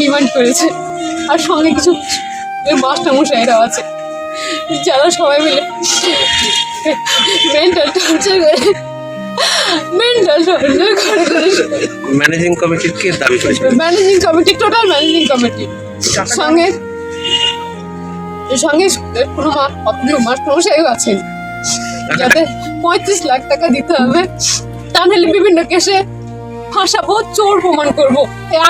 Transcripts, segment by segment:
Demand করেছে। আর সঙ্গে কিছু মাস্টার মশাইরাও আছে। যারা সবাই মিলে মেন্টাল টর্চার করে। মেন্টাল টর্চার করে। করে ম্যানেজিং কমিটির কে দাবি করেছিল managing committee total managing committee সঙ্গে সঙ্গে কোনো মাস্টার মশাইও আছেন। যাতে পঁয়ত্রিশ লাখ টাকা দিতে হবে তা নাহলে বিভিন্ন কেসে চোর প্রমাণ করব।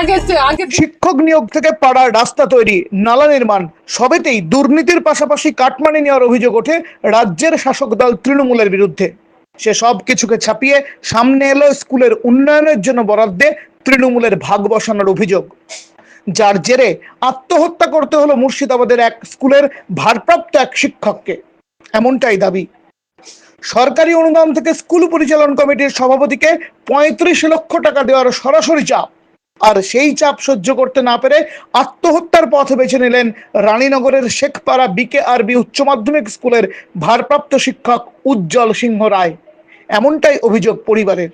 আগে আগে শিক্ষক নিয়োগ থেকে পাড়ার রাস্তা তৈরি, নালা নির্মাণ, সবেতেই দুর্নীতির পাশাপাশি কাটমানি নেওয়ার অভিযোগ ওঠে রাজ্যের শাসক দল তৃণমূলের বিরুদ্ধে। সে সব কিছুকে ছাপিয়ে সামনে এলো স্কুলের উন্নয়নের জন্য বরাদ্দে তৃণমূলের ভাগ বসানোর অভিযোগ। যার জেরে আত্মহত্যা করতে হলো মুর্শিদাবাদের এক স্কুলের ভারপ্রাপ্ত এক শিক্ষককে। এমনটাই দাবি সরকারি অনুদান থেকে স্কুল পরিচালন কমিটির সভাপতিকে পঁয়ত্রিশ লক্ষ টাকা দেওয়ার সরাসরি চাপ। আর সেই চাপ সহ্য করতে না পেরে আত্মহত্যার পথ বেছে নিলেন রানীনগরের শেখপাড়া বিকে আরবি উচ্চ মাধ্যমিক স্কুলের ভারপ্রাপ্ত শিক্ষক উজ্জ্বল সিংহ রায়। এমনটাই অভিযোগ পরিবারের।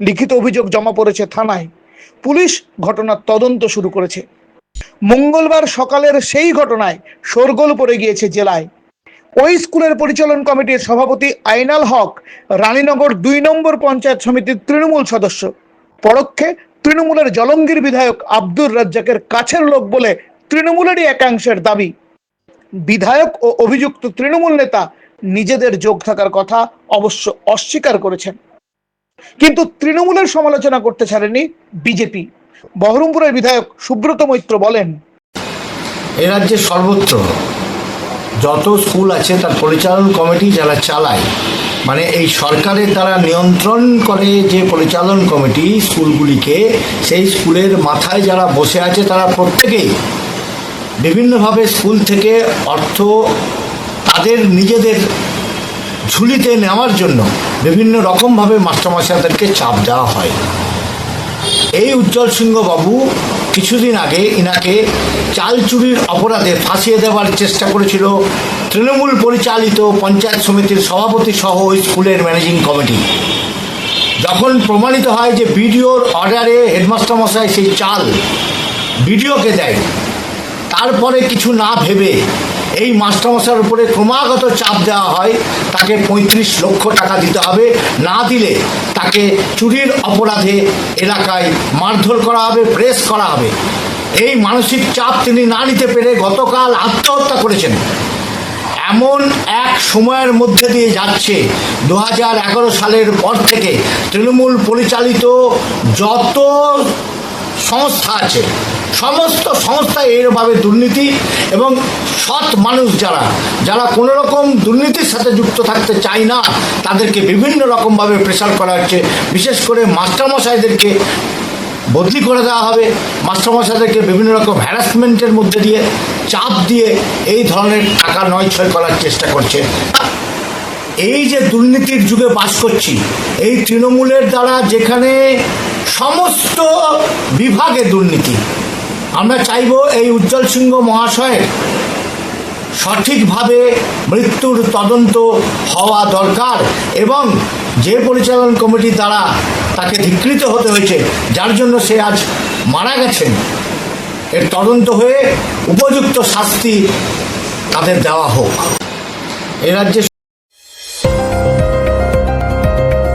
লিখিত অভিযোগ জমা পড়েছে থানায়। পুলিশ ঘটনার তদন্ত শুরু করেছে। মঙ্গলবার সকালের সেই ঘটনায় শোরগোল পড়ে গিয়েছে জেলায়। ওই স্কুলের পরিচালন কমিটির সভাপতি আইনাল হক রানীনগর দুই নম্বর পঞ্চায়েত সমিতির তৃণমূল সদস্য। পরোক্ষে তৃণমূলের জলঙ্গির বিধায়ক আব্দুর রাজ্জাকের কাছের লোক বলে তৃণমূলেরই একাংশের দাবি। বিধায়ক ও অভিযুক্ত তৃণমূল নেতা নিজেদের যোগ থাকার কথা অবশ্য অস্বীকার করেছেন। কিন্তু তৃণমূলের সমালোচনা করতে ছাড়েনি বিজেপি। বহরমপুরের বিধায়ক সুব্রত মৈত্র বলেন, এ রাজ্যে সর্বত্র যত স্কুল আছে তার পরিচালন কমিটি যারা চালায় মানে এই সরকারের দ্বারা নিয়ন্ত্রণ করে যে পরিচালন কমিটি স্কুলগুলিকে, সেই স্কুলের মাথায় যারা বসে আছে তারা প্রত্যেকেই বিভিন্নভাবে স্কুল থেকে অর্থ তাদের নিজেদের ঝুলিতে নেওয়ার জন্য বিভিন্ন রকমভাবে মাস্টারমশাইদেরকে চাপ দেওয়া হয়। এই উজ্জ্বল সিংহ বাবু কিছুদিন আগে ইনাকে চাল চুরির অপরাধে ফাঁসিয়ে দেওয়ার চেষ্টা করেছিল তৃণমূল পরিচালিত পঞ্চায়েত সমিতির সভাপতি সহ ওই স্কুলের ম্যানেজিং কমিটি। যখন প্রমাণিত হয় যে বিডিওর অর্ডারে হেডমাস্টার মশাই সেই চাল বিডিওকে দেয়, তারপরে কিছু না ভেবে এই মাস্টারমশার উপরে ক্রমাগত চাপ দেওয়া হয়, তাকে পঁয়ত্রিশ লক্ষ টাকা দিতে হবে। না দিলে তাকে চুরির অপরাধে এলাকায় মারধর করা হবে, প্রেস করা হবে। এই মানসিক চাপ তিনি না নিতে পেরে গতকাল আত্মহত্যা করেছেন। এমন এক সময়ের মধ্যে দিয়ে যাচ্ছে দু হাজার এগারো সালের পর থেকে তৃণমূল পরিচালিত যত সংস্থা আছে সমস্ত সংস্থায় এইভাবে দুর্নীতি এবং সৎ মানুষ যারা যারা কোনো রকম দুর্নীতির সাথে যুক্ত থাকতে চায় না, তাদেরকে বিভিন্ন রকমভাবে প্রেশার করা হচ্ছে। বিশেষ করে মাস্টারমশাইদেরকে বদলি করে দেওয়া হবে। মাস্টারমশাইদেরকে বিভিন্ন রকম হ্যারাসমেন্টের মধ্যে দিয়ে চাপ দিয়ে এই ধরনের টাকা নয় ছয় করার চেষ্টা করছে। এই যে দুর্নীতির যুগে বাস করছি, এই তৃণমূলের দ্বারা যেখানে সমস্ত বিভাগে দুর্নীতি আমরা চাইব এই উজ্জ্বল সিংহ মহাশয়ের সঠিকভাবে মৃত্যুর তদন্ত হওয়া দরকার এবং যে পরিচালন কমিটি দ্বারা তাকে ধিকৃত হতে হয়েছে, যার জন্য সে আজ মারা গেছেন, এর তদন্ত হয়ে উপযুক্ত শাস্তি তাদের দেওয়া হোক। এ রাজ্যে